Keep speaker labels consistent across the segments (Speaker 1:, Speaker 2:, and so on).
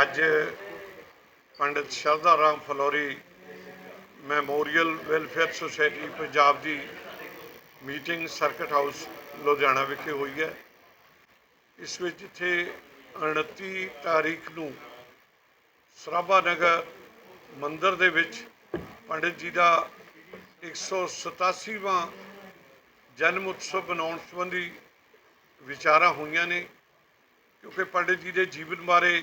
Speaker 1: ਅੱਜ Pandit Shardha Ram Phillauri memorial welfare society Punjab ਦੀ meeting circuit house Ludhiana ਵਿਖੇ ਹੋਈ ਹੈ। ਇਸ ਵਿੱਚ ਜਿੱਥੇ 29 ਤਾਰੀਖ ਨੂੰ ਸਰਾਭਾ ਨਗਰ ਮੰਦਿਰ ਦੇ ਵਿੱਚ ਪੰਡਿਤ ਜੀ ਦਾ 187ਵਾਂ ਜਨਮ ਉਤਸਵ ਮਨਾਉਣ ਸੰਬੰਧੀ ਵਿਚਾਰਾਂ ਹੋਈਆਂ ਨੇ, ਕਿਉਂਕਿ ਪੰਡਿਤ ਜੀ ਦੇ ਜੀਵਨ ਬਾਰੇ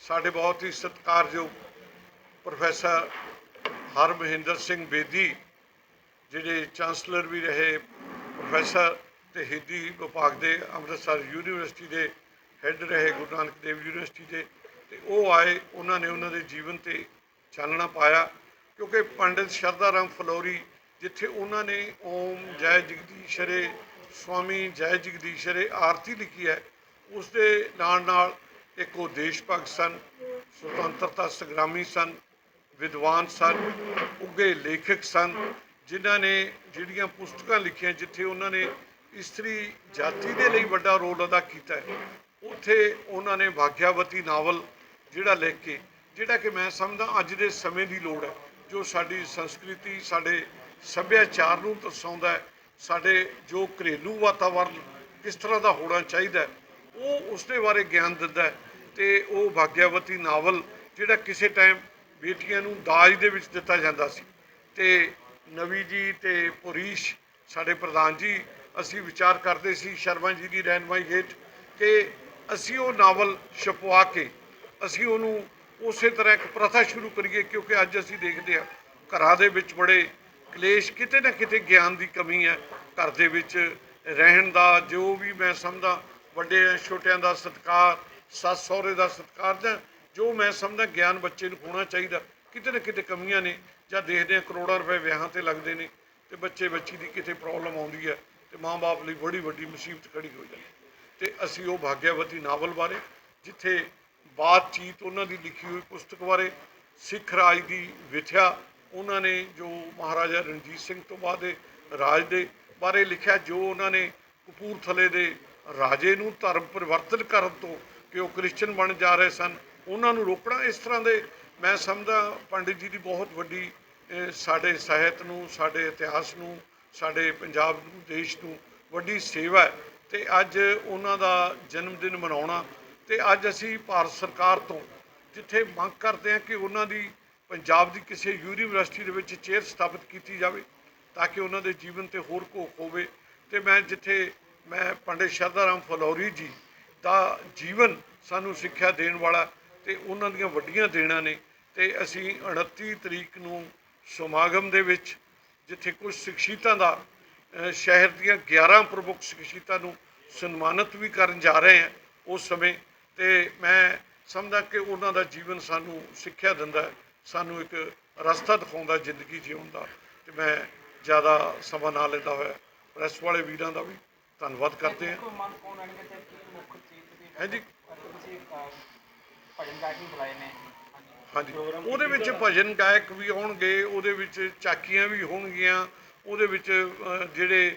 Speaker 1: ਸਾਡੇ ਬਹੁਤ ਹੀ ਸਤਿਕਾਰਯੋਗ ਪ੍ਰੋਫੈਸਰ ਹਰਮਹਿੰਦਰ ਸਿੰਘ ਬੇਦੀ, ਜਿਹੜੇ ਚਾਂਸਲਰ ਵੀ ਰਹੇ ਪ੍ਰੋਫੈਸਰ ਤੇ ਹਿੰਦੀ ਵਿਭਾਗ ਦੇ ਅੰਮ੍ਰਿਤਸਰ ਯੂਨੀਵਰਸਿਟੀ ਦੇ ਹੈੱਡ ਰਹੇ ਗੁਰੂ ਨਾਨਕ ਦੇਵ ਯੂਨੀਵਰਸਿਟੀ ਦੇ, ਤੇ ਉਹ ਆਏ, ਉਹਨਾਂ ਨੇ ਉਹਨਾਂ ਦੇ ਜੀਵਨ ਤੇ ਚਾਨਣਾ ਪਾਇਆ, ਕਿਉਂਕਿ ਪੰਡਿਤ ਸ਼ਰਧਾ ਰਾਮ ਫਲੋਰੀ, ਜਿੱਥੇ ਉਹਨਾਂ ਨੇ ਓਮ ਜੈ ਜਗਦੀਸ਼ਰੇ, ਸਵਾਮੀ ਜੈ ਜਗਦੀਸ਼ਰੇ ਆਰਤੀ ਲਿਖੀ ਹੈ ਉਸ ਦੇ ਨਾਲ ਨਾਲ ਇੱਕ ਉਹ ਦੇਸ਼ ਭਗਤ ਸਨ, ਸੁਤੰਤਰਤਾ ਸੰਗਰਾਮੀ ਸਨ, ਵਿਦਵਾਨ ਸਨ ਉੱਗੇ ਲੇਖਕ ਸਨ, ਜਿਨ੍ਹਾਂ ਨੇ ਜਿਹੜੀਆਂ ਪੁਸਤਕਾਂ ਲਿਖੀਆਂ ਜਿੱਥੇ ਉਹਨਾਂ ਨੇ ਇਸਤਰੀ ਜਾਤੀ ਦੇ ਲਈ ਵੱਡਾ ਰੋਲ ਅਦਾ ਕੀਤਾ ਹੈ, ਉੱਥੇ ਉਹਨਾਂ ਨੇ ਭਾਗਿਆਵਤੀ ਨਾਵਲ ਜਿਹੜਾ ਲਿਖ ਕੇ, ਜਿਹੜਾ ਕਿ ਮੈਂ ਸਮਝਦਾ ਅੱਜ ਦੇ ਸਮੇਂ ਦੀ ਲੋੜ ਹੈ, ਜੋ ਸਾਡੀ ਸੰਸਕ੍ਰਿਤੀ, ਸਾਡੇ ਸੱਭਿਆਚਾਰ ਨੂੰ ਦਰਸਾਉਂਦਾ ਹੈ, ਸਾਡੇ ਜੋ ਘਰੇਲੂ ਵਾਤਾਵਰਣ ਕਿਸ ਤਰ੍ਹਾਂ ਦਾ ਹੋਣਾ ਚਾਹੀਦਾ ਉਹ ਉਸਦੇ ਬਾਰੇ ਗਿਆਨ ਦਿੰਦਾ ਹੈ ਤੇ ਉਹ ਭਾਗਿਆਵਤੀ ਨਾਵਲ ਜਿਹੜਾ ਕਿਸੇ ਟਾਈਮ ਬੇਟੀਆਂ ਨੂੰ ਦਾਜ ਦੇ ਵਿੱਚ ਦਿੱਤਾ ਜਾਂਦਾ ਸੀ। ਤੇ ਨਵੀ ਜੀ ਤੇ ਪੁਰੀਸ਼ ਸਾਡੇ ਪ੍ਰਧਾਨ ਜੀ, ਅਸੀਂ ਵਿਚਾਰ ਕਰਦੇ ਸੀ ਸ਼ਰਮਾ ਜੀ ਦੀ ਰਹਿਨਮਾਈ ਹੇਠ ਕਿ ਅਸੀਂ ਉਹ ਨਾਵਲ ਛਪਵਾ ਕੇ ਅਸੀਂ ਉਹਨੂੰ ਉਸੇ ਤਰ੍ਹਾਂ ਇੱਕ ਪ੍ਰਥਾ ਸ਼ੁਰੂ ਕਰੀਏ ਕਿਉਂਕਿ ਅੱਜ ਅਸੀਂ ਦੇਖਦੇ ਹਾਂ ਘਰਾਂ ਦੇ ਵਿੱਚ ਬੜੇ ਕਲੇਸ਼, ਕਿਤੇ ਨਾ ਕਿਤੇ ਗਿਆਨ ਦੀ ਕਮੀ ਹੈ। ਘਰ ਦੇ ਵਿੱਚ ਰਹਿਣ ਦਾ ਜੋ ਵੀ ਮੈਂ ਸਮਝਦਾ ਵੱਡੇ ਛੋਟਿਆਂ ਦਾ ਸਤਿਕਾਰ, ਸੱਸ ਸਹੁਰੇ ਦਾ ਸਤਿਕਾਰ ਜਾਂ ਜੋ ਮੈਂ ਸਮਝਦਾ ਗਿਆਨ ਬੱਚੇ ਨੂੰ ਹੋਣਾ ਚਾਹੀਦਾ ਕਿਤੇ ਨਾ ਕਿਤੇ ਕਮੀਆਂ ਨੇ ਜਾਂ ਦੇਖਦੇ ਹਾਂ ਕਰੋੜਾਂ ਰੁਪਏ ਵਿਆਹਾਂ ਤੇ ਲੱਗਦੇ ਨੇ ਤੇ ਬੱਚੇ ਬੱਚੀ ਦੀ ਕਿਤੇ ਪ੍ਰੋਬਲਮ ਆਉਂਦੀ ਹੈ ਤੇ ਮਾਂ-ਬਾਪ ਲਈ ਬੜੀ ਵੱਡੀ ਮੁਸੀਬਤ ਖੜੀ ਹੋ ਜਾਂਦੀ ਹੈ। ਤੇ ਅਸੀਂ ਉਹ ਭਾਗਿਆਵਤੀ ਨਾਵਲ ਬਾਰੇ, ਜਿੱਥੇ ਬਾਤਚੀਤ ਉਹਨਾਂ ਦੀ ਲਿਖੀ ਹੋਈ ਪੁਸਤਕ ਬਾਰੇ, ਸਿੱਖ ਰਾਜ ਦੀ ਵਿਥਿਆ, ਉਹਨਾਂ ਨੇ ਜੋ ਮਹਾਰਾਜਾ ਰਣਜੀਤ ਸਿੰਘ ਤੋਂ ਬਾਅਦ ਰਾਜ ਦੇ ਬਾਰੇ ਲਿਖਿਆ, ਜੋ ਉਹਨਾਂ ਨੇ ਕਪੂਰਥਲੇ ਦੇ ਰਾਜੇ ਨੂੰ ਧਰਮ ਪਰਿਵਰਤਨ ਕਰਨ ਤੋਂ ਕਿ ਉਹ ਕ੍ਰਿਸਚਨ ਬਣ ਜਾ ਰਹੇ ਸਨ, ਉਹਨਾਂ ਨੂੰ ਰੋਕਣਾ ਇਸ ਤਰ੍ਹਾਂ ਦੇ, ਮੈਂ ਸਮਝਦਾ ਪੰਡਿਤ ਜੀ ਦੀ ਬਹੁਤ ਵੱਡੀ ਸਾਡੇ ਸਾਹਿਤ ਨੂੰ, ਸਾਡੇ ਇਤਿਹਾਸ ਨੂੰ, ਸਾਡੇ ਪੰਜਾਬ ਨੂੰ, ਦੇਸ਼ ਨੂੰ ਵੱਡੀ ਸੇਵਾ ਹੈ। ਤੇ ਅੱਜ ਉਹਨਾਂ ਦਾ ਜਨਮ ਦਿਨ ਮਨਾਉਣਾ, ਤੇ ਅੱਜ ਅਸੀਂ ਭਾਰਤ ਸਰਕਾਰ ਤੋਂ ਜਿੱਥੇ ਮੰਗ ਕਰਦੇ ਹਾਂ ਕਿ ਉਹਨਾਂ ਦੀ ਪੰਜਾਬ ਦੀ ਕਿਸੇ ਯੂਨੀਵਰਸਿਟੀ ਦੇ ਵਿੱਚ ਚੇਅਰ ਸਥਾਪਿਤ ਕੀਤੀ ਜਾਵੇ, ਤਾਂ ਕਿ ਉਹਨਾਂ ਦੇ ਜੀਵਨ ਤੇ ਹੋਰ ਘੋਖ ਹੋਵੇ। ਤੇ ਮੈਂ ਜਿੱਥੇ ਮੈਂ ਪੰਡਿਤ ਸ਼ਰਧਾ ਰਾਮ ਫਲੌਰੀ ਜੀ ਦਾ ਜੀਵਨ ਸਾਨੂੰ ਸਿੱਖਿਆ ਦੇਣ ਵਾਲਾ ਤੇ ਉਹਨਾਂ ਦੀਆਂ ਵੱਡੀਆਂ ਦੇਣਾ ਨੇ ਤੇ ਅਸੀਂ 29 ਤਰੀਕ ਨੂੰ ਸਮਾਗਮ ਦੇ ਵਿੱਚ ਜਿੱਥੇ ਕੁਝ ਸਿੱਖਸ਼ੀਤਾਂ ਦਾ ਸ਼ਹਿਰ ਦੀਆਂ 11 ਪ੍ਰਮੁੱਖ ਸਿੱਖਸ਼ੀਤਾਂ ਨੂੰ ਸਨਮਾਨਿਤ ਵੀ ਕਰਨ ਜਾ ਰਹੇ ਹਾਂ ਉਸ ਸਮੇਂ ਤੇ ਮੈਂ ਸਮਝਦਾ ਕਿ ਉਹਨਾਂ ਦਾ ਜੀਵਨ ਸਾਨੂੰ ਸਿੱਖਿਆ ਦਿੰਦਾ, ਸਾਨੂੰ ਇੱਕ ਰਸਤਾ ਦਿਖਾਉਂਦਾ ਜ਼ਿੰਦਗੀ ਜਿਉਣ ਦਾ ਤੇ ਮੈਂ ਜ਼ਿਆਦਾ ਸਮਾਂ ਨਾ ਲੈਂਦਾ ਹੋਇਆ ਪ੍ਰੈਸ ਵਾਲੇ ਵੀਰਾਂ ਦਾ ਵੀ ਧੰਨਵਾਦ ਕਰਦੇ ਹਾਂ।
Speaker 2: ਮਨ ਕੌਣ ਆਣਗੇ ਤੇ ਕੀ ਮੁੱਖ ਚੀਜ਼ ਤੁਸੀਂ
Speaker 1: ਹਾਂਜੀ।
Speaker 2: ਤੁਸੀਂ ਭਜਨ ਗਾਇਕ ਵੀ ਬੁਲਾਏ ਨੇ
Speaker 1: ਹਾਂਜੀ। ਉਹਦੇ ਵਿੱਚ ਭਜਨ ਗਾਇਕ ਵੀ ਹੋਣਗੇ ਉਹਦੇ ਵਿੱਚ ਚਾਕੀਆਂ ਵੀ ਹੋਣਗੀਆਂ ਉਹਦੇ ਵਿੱਚ ਜਿਹੜੇ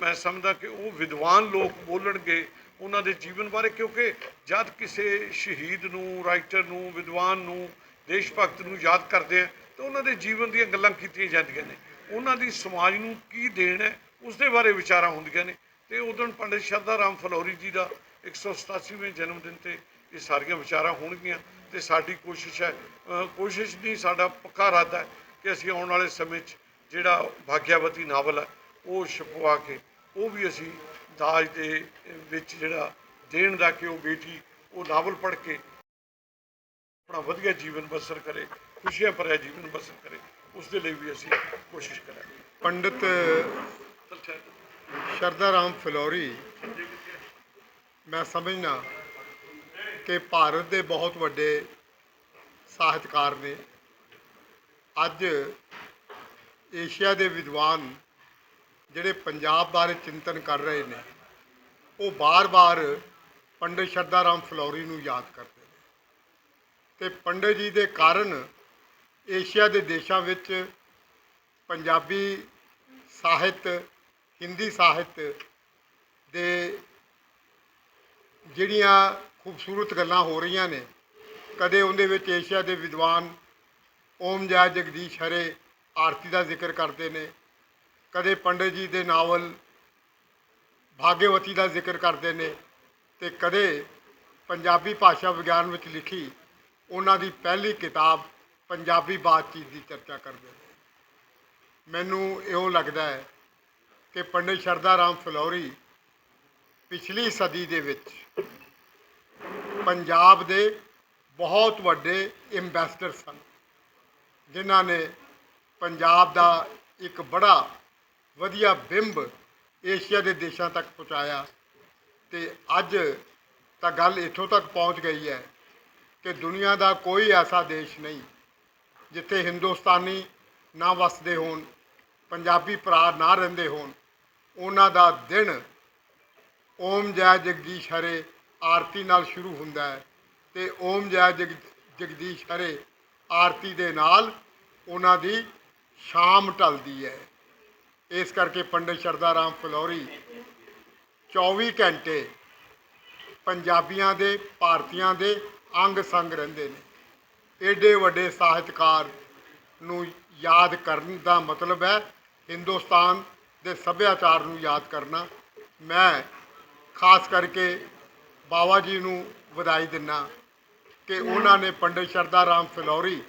Speaker 1: ਮੈਂ ਸਮਝਦਾ ਕਿ ਉਹ ਵਿਦਵਾਨ ਲੋਕ ਬੋਲਣਗੇ ਉਹਨਾਂ ਦੇ ਜੀਵਨ ਬਾਰੇ ਕਿਉਂਕਿ ਜਦ ਕਿਸੇ ਸ਼ਹੀਦ ਨੂੰ ਰਾਈਟਰ ਨੂੰ ਵਿਦਵਾਨ ਨੂੰ ਦੇਸ਼ ਭਗਤ ਨੂੰ ਯਾਦ ਕਰਦੇ ਆ ਤਾਂ ਉਹਨਾਂ ਦੇ ਜੀਵਨ ਦੀਆਂ ਗੱਲਾਂ ਕੀਤੀਆਂ ਜਾਂਦੀਆਂ ਨੇ। ਉਹਨਾਂ ਦੀ ਸਮਾਜ ਨੂੰ ਕੀ ਦੇਣ ਹੈ ਉਸ ਦੇ ਬਾਰੇ ਵਿਚਾਰਾਂ ਹੁੰਦੀਆਂ ਨੇ। ਤੇ ਉਦੋਂ ਪੰਡਿਤ ਸ਼ਰਧਾ ਰਾਮ ਫਲੋਰੀ ਜੀ ਦਾ 187ਵੇਂ ਜਨਮ ਦਿਨ ਤੇ ਇਹ ਸਾਰੀਆਂ ਵਿਚਾਰਾਂ ਹੋਣਗੀਆਂ ਤੇ ਸਾਡੀ ਕੋਸ਼ਿਸ਼ ਹੈ ਕੋਸ਼ਿਸ਼ ਨਹੀਂ ਸਾਡਾ ਪੱਕਾ ਇਰਾਦਾ ਹੈ ਕਿ ਅਸੀਂ ਆਉਣ ਵਾਲੇ ਸਮੇਂ 'ਚ ਜਿਹੜਾ ਭਾਗਿਆਵਤੀ ਨਾਵਲ ਹੈ ਉਹ ਛਪਵਾ ਕੇ ਉਹ ਵੀ ਅਸੀਂ ਦਾਜ ਦੇ ਵਿੱਚ ਜਿਹੜਾ ਦੇਣ ਦਾ ਕਿ ਉਹ ਬੇਟੀ ਉਹ ਨਾਵਲ ਪੜ੍ਹ ਕੇ ਆਪਣਾ ਵਧੀਆ ਜੀਵਨ ਬਸਰ ਕਰੇ ਖੁਸ਼ੀਆਂ ਭਰਿਆ ਜੀਵਨ ਬਸਰ ਕਰੇ ਉਸ ਦੇ ਲਈ ਵੀ ਅਸੀਂ ਕੋਸ਼ਿਸ਼ ਕਰਾਂਗੇ।
Speaker 3: ਪੰਡਿਤ
Speaker 1: ਚਲ ਠਹਿਰ।
Speaker 3: ਰਾਮ ਫਲੋਰੀ, ਮੈਂ ਸਮਝਣਾ ਕਿ ਭਾਰਤ ਦੇ ਬਹੁਤ ਵੱਡੇ ਸਾਹਿਤਕਾਰ ਨੇ ਅੱਜ ਏਸ਼ੀਆ ਦੇ ਵਿਦਵਾਨ ਜਿਹੜੇ ਪੰਜਾਬ ਬਾਰੇ ਚਿੰਤਨ ਕਰ ਰਹੇ ਨੇ, ਉਹ ਬਾਰ-ਬਾਰ ਪੰਡਿਤ ਸ਼ਰਧਾ ਰਾਮ ਫਲੋਰੀ ਨੂੰ ਯਾਦ ਕਰਦੇ ਨੇ ਤੇ ਪੰਡਿਤ ਜੀ ਦੇ ਕਾਰਨ ਏਸ਼ੀਆ ਦੇ ਦੇਸ਼ਾਂ ਵਿੱਚ ਪੰਜਾਬੀ ਸਾਹਿਤ ਹਿੰਦੀ ਸਾਹਿਤ ਦੇ ਜਿਹੜੀਆਂ ਖੂਬਸੂਰਤ ਗੱਲਾਂ ਹੋ ਰਹੀਆਂ ਨੇ, ਕਦੇ ਉਹਦੇ ਵਿੱਚ ਏਸ਼ੀਆ ਦੇ ਵਿਦਵਾਨ ਓਮ ਜੈ ਜਗਦੀਸ਼ ਹਰੇ ਆਰਤੀ ਦਾ ਜ਼ਿਕਰ ਕਰਦੇ ਨੇ, ਕਦੇ ਪੰਡਿਤ ਜੀ ਦੇ ਨਾਵਲ ਭਾਗਯਵਤੀ ਦਾ ਜ਼ਿਕਰ ਕਰਦੇ ਨੇ ਤੇ ਕਦੇ ਪੰਜਾਬੀ ਭਾਸ਼ਾ ਵਿਗਿਆਨ ਵਿੱਚ ਲਿਖੀ ਉਹਨਾਂ ਦੀ ਪਹਿਲੀ ਕਿਤਾਬ ਪੰਜਾਬੀ ਬਾਤਚੀਤ ਦੀ ਚਰਚਾ ਕਰਦੇ ਨੇ। ਮੈਨੂੰ ਇਹੋ ਲੱਗਦਾ ਹੈ ਕਿ ਪੰਡਿਤ ਸ਼ਰਦਾ ਰਾਮ ਫਲੋਰੀ ਪਿਛਲੀ ਸਦੀ ਦੇ ਵਿੱਚ ਪੰਜਾਬ ਦੇ ਬਹੁਤ ਵੱਡੇ ਐਮਬੈਸਡਰ ਸਨ, ਜਿਨ੍ਹਾਂ ਨੇ ਪੰਜਾਬ ਦਾ ਇੱਕ ਬੜਾ ਵਧੀਆ ਬਿੰਬ ਏਸ਼ੀਆ ਦੇ ਦੇਸ਼ਾਂ ਤੱਕ ਪਹੁੰਚਾਇਆ ਤੇ ਅੱਜ ਤਾਂ ਗੱਲ ਇੱਥੋਂ ਤੱਕ ਪਹੁੰਚ ਗਈ ਹੈ ਕਿ ਦੁਨੀਆ ਦਾ ਕੋਈ ਐਸਾ ਦੇਸ਼ ਨਹੀਂ ਜਿੱਥੇ ਹਿੰਦੁਸਤਾਨੀ ਨਾ ਵਸਦੇ ਹੋਣ, ਪੰਜਾਬੀ ਭਰਾ ਨਾ ਰਹਿੰਦੇ ਹੋਣ ਉਹਨਾਂ ਦਾ ਦਿਨ ਓਮ ਜੈ ਜਗਦੀਸ਼ ਹਰੇ ਆਰਤੀ ਨਾਲ ਸ਼ੁਰੂ ਹੁੰਦਾ ਹੈ ਤੇ ਓਮ ਜੈ ਜਗ ਜਗਦੀਸ਼ ਹਰੇ ਆਰਤੀ ਦੇ ਨਾਲ ਉਹਨਾਂ ਦੀ ਸ਼ਾਮ ਢਲਦੀ ਹੈ। ਇਸ ਕਰਕੇ ਪੰਡਿਤ ਸ਼ਰਦਾ ਰਾਮ ਫਲੋਰੀ 24 ਘੰਟੇ ਪੰਜਾਬੀਆਂ ਦੇ, ਭਾਰਤੀਆਂ ਦੇ ਅੰਗ ਸੰਗ ਰਹਿੰਦੇ ਨੇ। ਏਡੇ ਵੱਡੇ ਸਾਹਿਤਕਾਰ ਨੂੰ ਯਾਦ ਕਰਨ ਦਾ ਮਤਲਬ ਹੈ ਹਿੰਦੁਸਤਾਨ ਦੇ ਸੱਭਿਆਚਾਰ ਨੂੰ ਯਾਦ ਕਰਨਾ। ਮੈਂ ਖਾਸ ਕਰਕੇ ਬਾਬਾ ਜੀ ਨੂੰ ਵਧਾਈ ਦਿੰਨਾ ਕਿ ਉਹਨਾਂ ਨੇ ਪੰਡਿਤ ਸ਼ਰਦਾ ਰਾਮ ਫਿਲੌਰੀ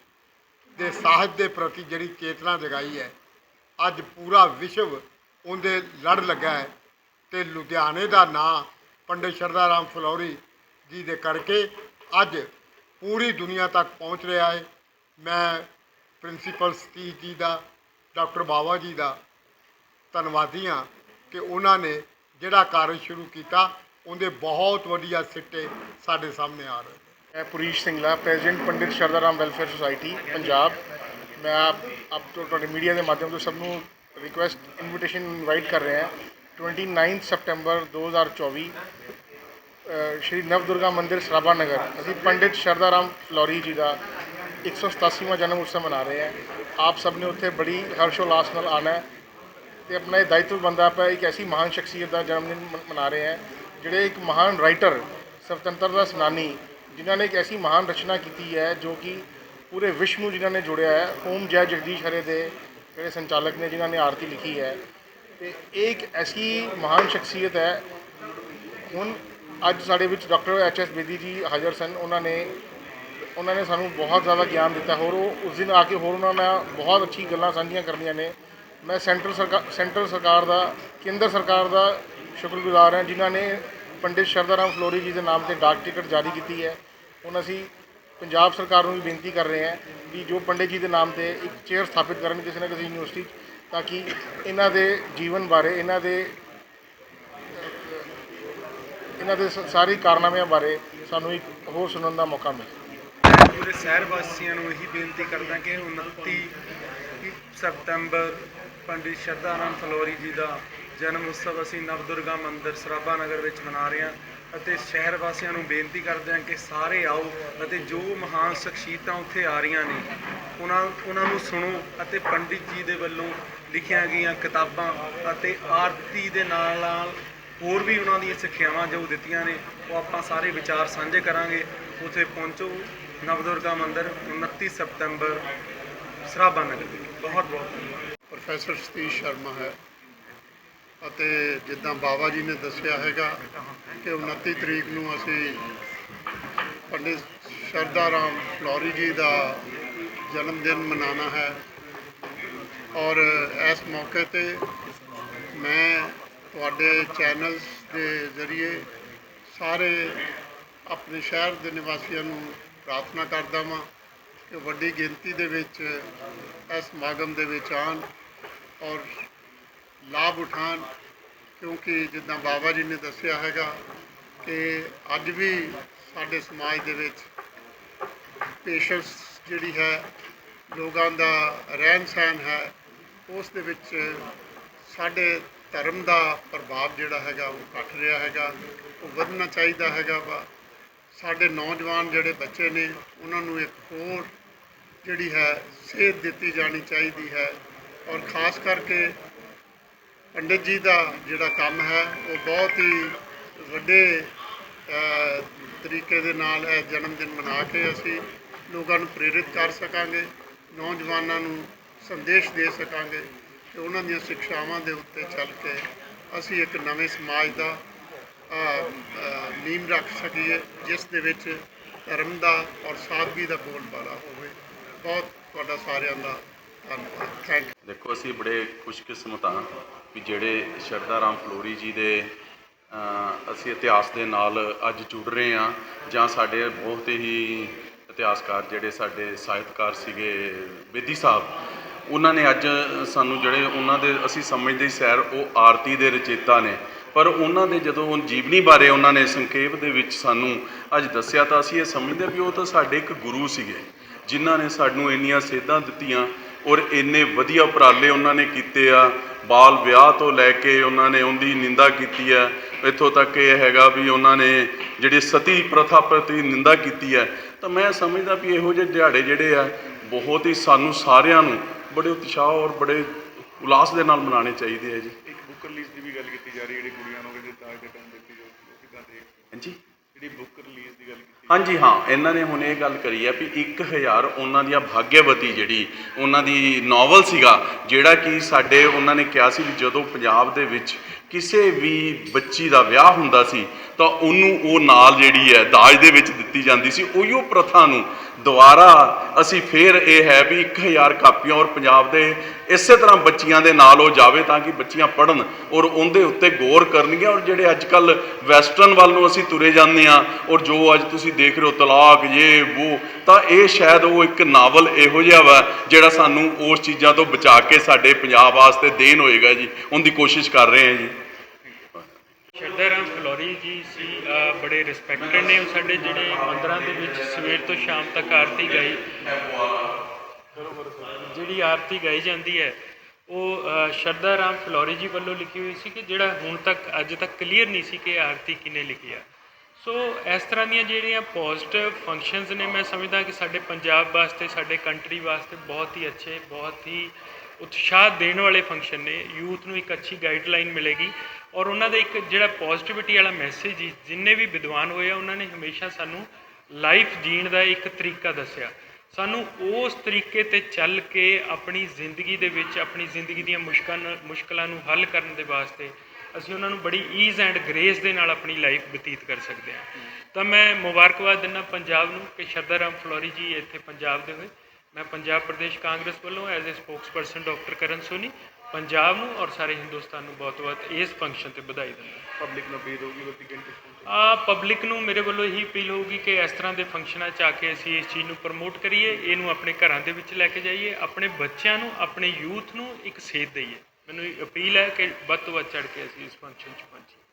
Speaker 3: ਦੇ ਸਾਹਿਤ ਦੇ ਪ੍ਰਤੀ ਜਿਹੜੀ ਚੇਤਨਾ ਜਗਾਈ ਹੈ, ਅੱਜ ਪੂਰਾ ਵਿਸ਼ਵ ਉਹਦੇ ਲੜ ਲੱਗਾ ਹੈ ਤੇ ਲੁਧਿਆਣੇ ਦਾ ਨਾਂ ਪੰਡਿਤ ਸ਼ਰਦਾ ਰਾਮ ਫਲੋਰੀ ਜੀ ਦੇ ਕਰਕੇ ਅੱਜ ਪੂਰੀ ਦੁਨੀਆ ਤੱਕ ਪਹੁੰਚ ਰਿਹਾ ਹੈ। ਮੈਂ ਪ੍ਰਿੰਸੀਪਲ ਸਤੀਸ਼ ਜੀ ਦਾ, ਡਾਕਟਰ ਬਾਵਾ ਜੀ ਦਾ ਧੰਨਵਾਦੀ ਹਾਂ ਕਿ ਉਹਨਾਂ ਨੇ ਜਿਹੜਾ ਕਾਰਜ ਸ਼ੁਰੂ ਕੀਤਾ, ਉਹਦੇ ਬਹੁਤ ਵਧੀਆ ਸਿੱਟੇ ਸਾਡੇ ਸਾਹਮਣੇ ਆ ਰਹੇ ਨੇ।
Speaker 4: ਮੈਂ Purish Singla president Pandit Shardaram welfare society, Punjab. ਮੈਂ ਆਪ ਆਪ ਤੋਂ ਤੁਹਾਡੇ ਮੀਡੀਆ ਦੇ ਮਾਧਿਅਮ ਤੋਂ ਸਭ ਨੂੰ ਰਿਕੁਐਸਟ ਇਨਵੀਟੇਸ਼ਨ ਇਨਵਾਈਟ ਕਰ ਰਹੇ ਹਾਂ। 29 ਸਤੰਬਰ 2024 ਸ਼੍ਰੀ ਨਵਦੁਰਗਾ ਮੰਦਿਰ ਸਰਾਭਾ ਨਗਰ। ਅਸੀਂ ਪੰਡਿਤ ਸ਼ਰਦਾ ਰਾਮ ਫਲੋਰੀ ਜੀ ਦਾ 187ਵਾਂ ਜਨਮ ਉਤਸਵ ਮਨਾ ਰਹੇ ਹਾਂ। ਆਪ ਸਭ ਨੇ ਉੱਥੇ ਬੜੀ ਹਰਸ਼ੋਲਾਸ ਨਾਲ ਆਣਾ ਤੇ ਆਪਣਾ ਇਹ ਦਾਇਤਵ ਬੰਦਾ ਆਪਾਂ ਇੱਕ ਐਸੀ ਮਹਾਨ ਸ਼ਖਸੀਅਤ ਦਾ ਜਨਮ ਦਿਨ ਮ- ਮਨਾ ਰਹੇ ਹਾਂ, ਜਿਹੜੇ ਇੱਕ ਮਹਾਨ ਰਾਈਟਰ ਸੁਤੰਤਰਤਾ ਸੈਨਾਨੀ ਜਿਨ੍ਹਾਂ ਨੇ ਇੱਕ ਐਸੀ ਮਹਾਨ ਰਚਨਾ ਕੀਤੀ ਹੈ ਜੋ ਕਿ ਪੂਰੇ ਵਿਸ਼ਵ ਨੂੰ ਜਿਨ੍ਹਾਂ ਨੇ ਜੋੜਿਆ ਹੈ, ਓਮ ਜੈ ਜਗਦੀਸ਼ ਹਰੇ ਦੇ ਜਿਹੜੇ ਸੰਚਾਲਕ ਨੇ, ਜਿਨ੍ਹਾਂ ਨੇ ਆਰਤੀ ਲਿਖੀ ਹੈ। ਤੇ ਇਹ ਇੱਕ ਐਸੀ ਮਹਾਨ ਸ਼ਖਸੀਅਤ ਹੈ, ਹੁਣ ਅੱਜ ਸਾਡੇ ਵਿੱਚ ਡਾਕਟਰ ਐਚ ਐਸ ਬੇਦੀ ਜੀ ਹਾਜ਼ਰ ਸਨ, ਉਹਨਾਂ ਨੇ ਉਹਨਾਂ ਨੇ ਸਾਨੂੰ ਬਹੁਤ ਜ਼ਿਆਦਾ ਗਿਆਨ ਦਿੱਤਾ, ਹੋਰ ਉਹ ਉਸ ਦਿਨ ਆ ਕੇ ਹੋਰ ਉਹਨਾਂ ਨਾਲ ਬਹੁਤ ਅੱਛੀ ਗੱਲਾਂ ਸਾਂਝੀਆਂ ਕਰਨੀਆਂ ਨੇ। ਮੈਂ ਸੈਂਟਰ ਸਰਕਾਰ ਸੈਂਟਰ ਸਰਕਾਰ ਦਾ, ਕੇਂਦਰ ਸਰਕਾਰ ਦਾ ਸ਼ੁਕਰਗੁਜ਼ਾਰ ਹਾਂ, ਜਿਨ੍ਹਾਂ ਨੇ ਪੰਡਿਤ ਸ਼ਰਦਾ ਰਾਮ ਫਲੋਰੀ ਜੀ ਦੇ ਨਾਮ ਤੇ ਡਾਕ ਟਿਕਟ ਜਾਰੀ ਕੀਤੀ ਹੈ। ਹੁਣ ਅਸੀਂ ਪੰਜਾਬ ਸਰਕਾਰ ਨੂੰ ਵੀ ਬੇਨਤੀ ਕਰ ਰਹੇ ਹਾਂ ਵੀ ਜੋ ਪੰਡਿਤ ਜੀ ਦੇ ਨਾਮ ਤੇ ਇੱਕ ਚੇਅਰ ਸਥਾਪਿਤ ਕਰਨ ਕਿਸੇ ਨਾ ਕਿਸੇ ਯੂਨੀਵਰਸਿਟੀ 'ਚ, ਤਾਂ ਕਿ ਇਹਨਾਂ ਦੇ ਜੀਵਨ ਬਾਰੇ, ਇਹਨਾਂ ਦੇ ਇਹਨਾਂ ਦੇ ਸਾਰੇ ਕਾਰਨਾਮਿਆਂ ਬਾਰੇ ਸਾਨੂੰ ਇੱਕ ਹੋਰ ਸੁਣਨ ਦਾ ਮੌਕਾ ਮਿਲੇ।
Speaker 5: ਪੂਰੇ ਸ਼ਹਿਰ ਵਾਸੀਆਂ ਨੂੰ ਇਹੀ ਬੇਨਤੀ ਕਰਦਾ ਕਿ 29 ਸਤੰਬਰ ਪੰਡਿਤ ਸ਼ਰਧਾ ਫਲੋਰੀ ਜੀ ਦਾ ਜਨਮ ਉਤਸਵ ਅਸੀਂ ਨਵਦੁਰਗਾ ਮੰਦਿਰ ਸਰਾਭਾ ਨਗਰ ਵਿੱਚ ਮਨਾ ਰਹੇ ਹਾਂ ਅਤੇ ਸ਼ਹਿਰ ਵਾਸੀਆਂ ਨੂੰ ਬੇਨਤੀ ਕਰਦੇ ਹਾਂ ਕਿ ਸਾਰੇ ਆਓ ਅਤੇ ਜੋ ਮਹਾਨ ਸ਼ਖਸੀਅਤਾਂ ਉੱਥੇ ਆ ਰਹੀਆਂ ਨੇ, ਉਹਨਾਂ ਉਹਨਾਂ ਨੂੰ ਸੁਣੋ ਅਤੇ ਪੰਡਿਤ ਜੀ ਦੇ ਵੱਲੋਂ ਲਿਖੀਆਂ ਗਈਆਂ ਕਿਤਾਬਾਂ ਅਤੇ ਆਰਤੀ ਦੇ ਨਾਲ ਨਾਲ ਹੋਰ ਵੀ ਉਹਨਾਂ ਦੀਆਂ ਸਿੱਖਿਆਵਾਂ ਜੋ ਦਿੱਤੀਆਂ ਨੇ, ਉਹ ਆਪਾਂ ਸਾਰੇ ਵਿਚਾਰ ਸਾਂਝੇ ਕਰਾਂਗੇ। ਉੱਥੇ ਪਹੁੰਚੋ ਨਵਦੁਰਗਾ ਮੰਦਿਰ 29 ਸਤੰਬਰ, ਸਰਾਭਾ ਨਗਰ। ਵਿੱਚ ਬਹੁਤ ਬਹੁਤ ਧੰਨਵਾਦ।
Speaker 3: ਪ੍ਰੋਫੈਸਰ ਸਤੀਸ਼ ਸ਼ਰਮਾ ਹੈ। ਅਤੇ ਜਿੱਦਾਂ ਬਾਬਾ ਜੀ ਨੇ ਦੱਸਿਆ ਹੈਗਾ ਕਿ 29 ਤਰੀਕ ਨੂੰ ਅਸੀਂ ਪੰਡਿਤ ਸ਼ਰਦਾ ਰਾਮ ਫਲੋਰੀ ਜੀ ਦਾ ਜਨਮ ਦਿਨ ਮਨਾਉਣਾ ਹੈ। ਔਰ ਇਸ ਮੌਕੇ ਤੇ ਮੈਂ ਤੁਹਾਡੇ ਚੈਨਲਸ ਦੇ ਜ਼ਰੀਏ ਸਾਰੇ ਆਪਣੇ ਸ਼ਹਿਰ ਦੇ ਨਿਵਾਸੀਆਂ ਨੂੰ ਪ੍ਰਾਰਥਨਾ ਕਰਦਾ ਹਾਂ ਕਿ ਵੱਡੀ ਗਿਣਤੀ ਦੇ ਵਿੱਚ ਇਸ ਸਮਾਗਮ ਦੇ ਵਿੱਚ ਆਉਣ। ਔਰ ਲਾਭ ਉਠਾਉਣ, ਕਿਉਂਕਿ ਜਿੱਦਾਂ ਬਾਬਾ ਜੀ ਨੇ ਦੱਸਿਆ ਹੈਗਾ ਕਿ ਅੱਜ ਵੀ ਸਾਡੇ ਸਮਾਜ ਦੇ ਵਿੱਚ ਪੇਸ਼ੈਂਸ ਜਿਹੜੀ ਹੈ, ਲੋਕਾਂ ਦਾ ਰਹਿਣ ਸਹਿਣ ਹੈ, ਉਸ ਦੇ ਵਿੱਚ ਸਾਡੇ ਧਰਮ ਦਾ ਪ੍ਰਭਾਵ ਜਿਹੜਾ ਹੈਗਾ ਉਹ ਘਟ ਰਿਹਾ ਹੈਗਾ, ਉਹ ਵਧਣਾ ਚਾਹੀਦਾ ਹੈਗਾ ਵਾ। ਸਾਡੇ ਨੌਜਵਾਨ ਜਿਹੜੇ ਬੱਚੇ ਨੇ, ਉਹਨਾਂ ਨੂੰ ਇੱਕ ਹੋਰ ਜਿਹੜੀ ਹੈ ਸੇਧ ਦਿੱਤੀ ਜਾਣੀ ਚਾਹੀਦੀ ਹੈ। ਔਰ ਖਾਸ ਕਰਕੇ ਪੰਡਿਤ ਜੀ ਦਾ ਜਿਹੜਾ ਕੰਮ ਹੈ, ਉਹ ਬਹੁਤ ਹੀ ਵੱਡੇ ਤਰੀਕੇ ਦੇ ਨਾਲ ਇਹ ਜਨਮ ਦਿਨ ਮਨਾ ਕੇ ਅਸੀਂ ਲੋਕਾਂ ਨੂੰ ਪ੍ਰੇਰਿਤ ਕਰ ਸਕਾਂਗੇ, ਨੌਜਵਾਨਾਂ ਨੂੰ ਸੰਦੇਸ਼ ਦੇ ਸਕਾਂਗੇ ਕਿ ਉਹਨਾਂ ਦੀਆਂ ਸਿੱਖਿਆਵਾਂ ਦੇ ਉੱਤੇ ਚੱਲ ਕੇ ਅਸੀਂ ਇੱਕ ਨਵੇਂ ਸਮਾਜ ਦਾ ਨੀਂਹ ਰੱਖ ਸਕੀਏ, ਜਿਸ ਦੇ ਵਿੱਚ ਧਰਮ ਦਾ ਔਰ ਸਾਦਗੀ ਦਾ ਬੋਲਬਾਲਾ ਹੋਵੇ। ਬਹੁਤ ਤੁਹਾਡਾ ਸਾਰਿਆਂ ਦਾ ਧੰਨਵਾਦ ਥੈਂਕ
Speaker 6: ਦੇਖੋ, ਅਸੀਂ ਬੜੇ ਖੁਸ਼ਕਿਸਮਤ ਹਾਂ ਵੀ ਜਿਹੜੇ ਸ਼ਰਦਾ ਰਾਮ ਫਲੋਰੀ ਜੀ ਦੇ ਅਸੀਂ ਇਤਿਹਾਸ ਦੇ ਨਾਲ ਅੱਜ ਜੁੜ ਰਹੇ ਹਾਂ, ਜਾਂ ਸਾਡੇ ਬਹੁਤ ਹੀ ਇਤਿਹਾਸਕਾਰ ਜਿਹੜੇ ਸਾਡੇ ਸਾਹਿਤਕਾਰ ਸੀਗੇ ਬੇਦੀ ਸਾਹਿਬ, ਉਹਨਾਂ ਨੇ ਅੱਜ ਸਾਨੂੰ ਜਿਹੜੇ ਉਹਨਾਂ ਦੇ, ਅਸੀਂ ਸਮਝਦੇ ਸੈਰ, ਉਹ ਆਰਤੀ ਦੇ ਰਚੇਤਾ ਨੇ। ਪਰ ਉਹਨਾਂ ਦੇ ਜਦੋਂ ਜੀਵਨੀ ਬਾਰੇ ਉਹਨਾਂ ਨੇ ਸੰਖੇਪ ਦੇ ਵਿੱਚ ਸਾਨੂੰ ਅੱਜ ਦੱਸਿਆ, ਤਾਂ ਅਸੀਂ ਇਹ ਸਮਝਦੇ ਵੀ ਉਹ ਤਾਂ ਸਾਡੇ ਇੱਕ ਗੁਰੂ ਸੀਗੇ, ਜਿਨ੍ਹਾਂ ਨੇ ਸਾਨੂੰ ਇੰਨੀਆਂ ਸੇਧਾਂ ਦਿੱਤੀਆਂ ਔਰ ਇੰਨੇ ਵਧੀਆ ਉਪਰਾਲੇ ਉਹਨਾਂ ਨੇ ਕੀਤੇ ਆ। ਬਾਲ ਵਿਆਹ ਤੋਂ ਲੈ ਕੇ ਉਹਨਾਂ ਨੇ ਉਹਦੀ ਨਿੰਦਾ ਕੀਤੀ ਹੈ। ਇੱਥੋਂ ਤੱਕ ਇਹ ਹੈਗਾ ਵੀ ਉਹਨਾਂ ਨੇ ਜਿਹੜੀ ਸਤੀ ਪ੍ਰਥਾ ਪ੍ਰਤੀ ਨਿੰਦਾ ਕੀਤੀ ਹੈ। ਤਾਂ ਮੈਂ ਸਮਝਦਾ ਵੀ ਇਹੋ ਜਿਹੇ ਦਿਹਾੜੇ ਜਿਹੜੇ ਆ ਬਹੁਤ ਹੀ ਸਾਨੂੰ ਸਾਰਿਆਂ ਨੂੰ ਬੜੇ ਉਤਸ਼ਾਹ ਔਰ ਬੜੇ ਉਲਾਸ ਦੇ ਨਾਲ ਮਨਾਉਣੇ ਚਾਹੀਦੇ ਆ ਜੀ।
Speaker 7: ਇੱਕ ਬੁੱਕ ਰਿਲੀਜ਼ ਦੀ ਵੀ ਗੱਲ ਕੀਤੀ ਜਾ ਰਹੀ ਹੈ ਜਿਹੜੀ ਕੁੜੀਆਂ ਨੂੰ ਕਹਿੰਦੇ ਦਾਜ ਦੇ ਟਾਈਮ ਦਿੱਤੀ ਉਹ ਕਿਦਾਂ ਦੇਖ
Speaker 6: ਹਾਂਜੀ।
Speaker 7: ਜਿਹੜੀ ਬੁੱਕ ਰਿਲੀਜ਼ ਦੀ ਗੱਲ ਕੀਤੀ
Speaker 6: ਹਾਂਜੀ, ਹਾਂ, ਇਹਨਾਂ ਨੇ ਹੁਣ ਇਹ ਗੱਲ ਕਰੀ ਹੈ ਵੀ 1000 ਉਹਨਾਂ ਦੀਆਂ ਭਾਗਿਆਵਤੀ ਜਿਹੜੀ ਉਹਨਾਂ ਦੀ ਨੋਵਲ ਸੀਗਾ, ਜਿਹੜਾ ਕਿ ਸਾਡੇ ਉਹਨਾਂ ਨੇ ਕਿਹਾ ਸੀ ਵੀ ਜਦੋਂ ਪੰਜਾਬ ਦੇ ਵਿੱਚ ਕਿਸੇ ਵੀ ਬੱਚੀ ਦਾ ਵਿਆਹ ਹੁੰਦਾ ਸੀ ਤਾਂ ਉਹਨੂੰ ਉਹ ਨਾਲ ਜਿਹੜੀ ਹੈ ਦਾਜ ਦੇ ਵਿੱਚ ਦਿੱਤੀ ਜਾਂਦੀ ਸੀ, ਉਹੀਓ ਪ੍ਰਥਾ ਨੂੰ ਦੁਬਾਰਾ ਅਸੀਂ ਫੇਰ ਇਹ ਹੈ ਵੀ 1000 ਕਾਪੀਆਂ ਔਰ ਪੰਜਾਬ ਦੇ ਇਸੇ ਤਰ੍ਹਾਂ ਬੱਚੀਆਂ ਦੇ ਨਾਲ ਉਹ ਜਾਵੇ ਤਾਂ ਕਿ ਬੱਚੀਆਂ ਪੜ੍ਹਨ ਔਰ ਉਹਦੇ ਉੱਤੇ ਗੌਰ ਕਰਨਗੀਆਂ ਔਰ ਜਿਹੜੇ ਅੱਜ ਕੱਲ ਵੈਸਟਰਨ ਵੱਲ ਨੂੰ ਅਸੀਂ ਤੁਰੇ ਜਾਂਦੇ ਆ ਔਰ ਜੋ ਅੱਜ ਤੁਸੀਂ ਦੇਖ ਰਹੇ ਹੋ ਤਲਾਕ ਇਹ ਉਹ ਤਾਂ ਇਹ ਸ਼ਾਇਦ ਉਹ ਇੱਕ ਨਾਵਲ ਇਹੋ ਜਿਹਾ ਵਾ ਜਿਹੜਾ ਸਾਨੂੰ ਉਸ ਚੀਜ਼ਾਂ ਤੋਂ ਬਚਾ ਕੇ ਸਾਡੇ ਪੰਜਾਬ ਵਾਸਤੇ ਦੇਣ ਹੋਏਗਾ ਜੀ। ਉਹਦੀ ਕੋਸ਼ਿਸ਼ ਕਰ ਰਹੇ ਹਾਂ ਜੀ।
Speaker 8: ਸ਼ਰਦਾ ਰਾਮ ਫਲੋਰੀ ਜੀ ਸੀ ਬੜੇ ਰਿਸਪੈਕਟਡ ਨੇ ਸਾਡੇ ਜਿਹੜੇ ਮੰਦਰਾਂ ਦੇ ਵਿੱਚ ਸਵੇਰ ਤੋਂ ਸ਼ਾਮ ਤੱਕ ਆਰਤੀ ਗਾਈ। ਜਿਹੜੀ ਆਰਤੀ ਗਾਈ ਜਾਂਦੀ ਹੈ ਉਹ ਅ, ਰਾਮ ਫਲੋਰੀ ਜੀ ਵੱਲੋਂ ਲਿਖੀ ਹੋਈ ਸੀ ਕਿ ਜਿਹੜਾ ਹੁਣ ਤੱਕ ਅੱਜ ਤੱਕ ਕਲੀਅਰ ਨਹੀਂ ਸੀ ਕਿ ਆਰਤੀ ਕਿਨੇ ਲਿਖੀ ਆ। ਸੋ ਇਸ ਤਰ੍ਹਾਂ ਦੀਆਂ ਜਿਹੜੀਆਂ ਪੋਜ਼ਿਟਿਵ ਫੰਕਸ਼ਨਸ ਨੇ ਮੈਂ ਸਮਝਦਾ ਕਿ ਸਾਡੇ ਪੰਜਾਬ ਵਾਸਤੇ ਸਾਡੇ ਕੰਟਰੀ ਵਾਸਤੇ ਬਹੁਤ ਹੀ ਅੱਛੇ ਬਹੁਤ ਹੀ ਉਤਸ਼ਾਹ ਦੇਣ ਵਾਲੇ ਫੰਕਸ਼ਨ ਨੇ ਯੂਥ ਨੂੰ ਇੱਕ ਅੱਛੀ ਗਾਈਡਲਾਈਨ ਮਿਲੇਗੀ ਔਰ ਉਹਨਾਂ ਦਾ ਇੱਕ ਜਿਹੜਾ ਪੋਜ਼ਿਟਿਵਿਟੀ ਵਾਲਾ ਮੈਸੇਜ ਜਿੰਨੇ ਵੀ ਵਿਦਵਾਨ ਹੋਏ ਆ, ਉਹਨਾਂ ਨੇ ਹਮੇਸ਼ਾ ਸਾਨੂੰ ਲਾਈਫ ਜੀਣ ਦਾ ਇੱਕ ਤਰੀਕਾ ਦੱਸਿਆ। ਸਾਨੂੰ ਉਸ ਤਰੀਕੇ ਤੇ ਚੱਲ ਕੇ ਆਪਣੀ ਜ਼ਿੰਦਗੀ ਦੇ ਵਿੱਚ, ਆਪਣੀ ਜ਼ਿੰਦਗੀ ਦੀਆਂ ਮੁਸ਼ਕਲਾਂ ਮੁਸ਼ਕਲਾਂ ਨੂੰ ਹੱਲ ਕਰਨ ਦੇ ਵਾਸਤੇ ਅਸੀਂ ਉਹਨਾਂ ਨੂੰ ਬੜੀ ਈਜ਼ ਐਂਡ ਗ੍ਰੇਸ ਦੇ ਨਾਲ ਆਪਣੀ ਲਾਈਫ ਬਤੀਤ ਕਰ ਸਕਦੇ ਹਾਂ। ਤਾਂ ਮੈਂ ਮੁਬਾਰਕਬਾਦ ਦਿੰਦਾ ਪੰਜਾਬ ਨੂੰ ਕਿ ਸ਼ਰਦਾ ਰਾਮ ਫਲੋਰੀ ਜੀ ਇੱਥੇ ਪੰਜਾਬ ਦੇ ਹੋਏ। ਮੈਂ ਪੰਜਾਬ ਪ੍ਰਦੇਸ਼ ਕਾਂਗਰਸ ਵੱਲੋਂ ਐਜ਼ ਅ ਸਪੋਕਸਪਰਸਨ ਡਾਕਟਰ ਕਰਨ ਸੋਨੀ ਪੰਜਾਬ ਨੂੰ ਔਰ ਸਾਰੇ ਹਿੰਦੁਸਤਾਨ ਨੂੰ ਬਹੁਤ-ਬਹੁਤ ਇਸ ਫੰਕਸ਼ਨ ਤੇ ਵਧਾਈ ਦਿੰਦਾ
Speaker 7: ਪਬਲਿਕ ਨੂੰ ਅਪੀਲ ਹੋਊਗੀ ਵੱਡੀ ਗਿਣਤੀ
Speaker 8: ਆ ਪਬਲਿਕ ਨੂੰ ਮੇਰੇ ਵੱਲੋਂ ਇਹੀ ਅਪੀਲ ਹੋਊਗੀ ਕਿ ਇਸ ਤਰ੍ਹਾਂ ਦੇ ਫੰਕਸ਼ਨਾਂ 'ਚ ਆ ਕੇ ਅਸੀਂ ਇਸ ਚੀਜ਼ ਨੂੰ ਪ੍ਰਮੋਟ ਕਰੀਏ ਇਹਨੂੰ ਆਪਣੇ ਘਰਾਂ ਦੇ ਵਿੱਚ ਲੈ ਕੇ ਜਾਈਏ ਆਪਣੇ ਬੱਚਿਆਂ ਨੂੰ ਆਪਣੇ ਯੂਥ ਨੂੰ ਇੱਕ ਸੇਧ ਦਈਏ। ਮੈਨੂੰ ਅਪੀਲ ਹੈ ਕਿ ਵੱਧ ਤੋਂ ਵੱਧ ਚੜ ਕੇ ਅਸੀਂ ਇਸ ਫੰਕਸ਼ਨ 'ਚ ਪਹੁੰਚੀਏ।